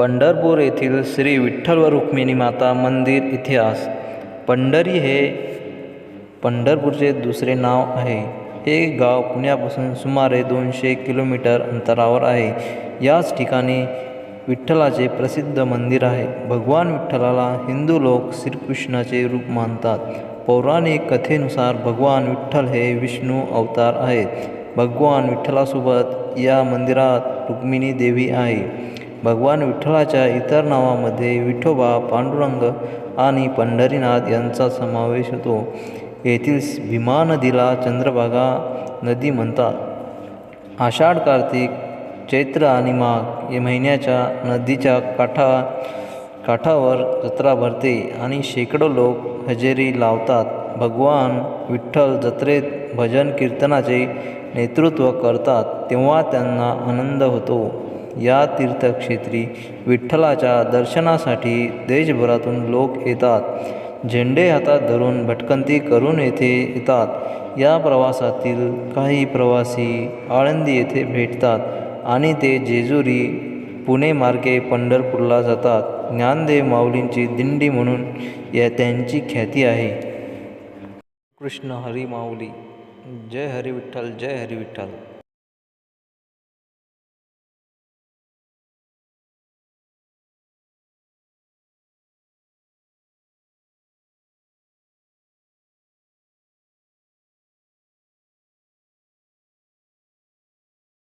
पंढरपूर येथील श्री विठ्ठल व रुक्मिणी माता मंदिर इतिहास. पंढरी हे पंढरपूरचे दुसरे नाव आहे. हे गाव पुण्यापासून सुमारे दोनशे किलोमीटर अंतरावर आहे. याच ठिकाणी विठ्ठलाचे प्रसिद्ध मंदिर आहे. भगवान विठ्ठलाला हिंदू लोक श्रीकृष्णाचे रूप मानतात. पौराणिक कथेनुसार भगवान विठ्ठल हे विष्णू अवतार आहेत. भगवान विठ्ठलासोबत या मंदिरात रुक्मिणी देवी आहे. भगवान विठ्ठलाच्या इतर नावामध्ये विठोबा पांडुरंग आणि पंढरीनाथ यांचा समावेश होतो. येथील भीमा नदीला चंद्रभागा नदी म्हणतात. आषाढ कार्तिक चैत्र आणि माघ या महिन्याच्या नदीच्या काठा काठावर जत्रा भरते आणि शेकडो लोक हजेरी लावतात. भगवान विठ्ठल जत्रेत भजन कीर्तनाचे नेतृत्व करतात तेव्हा त्यांना आनंद होतो. या तीर्थक्षेत्री विठ्ठलाच्या दर्शनासाठी देशभरातून लोक येतात. झेंडे हातात धरून भटकंती करून येथे येतात. या प्रवासातील काही प्रवासी आळंदी येथे भेटतात आणि ते जेजुरी पुणे मार्गे पंढरपूरला जातात. ज्ञानदेव माऊलींची दिंडी म्हणून या त्यांची ख्याती आहे. कृष्ण हरी माऊली. जय हरी विठ्ठल जय हरी विठ्ठल.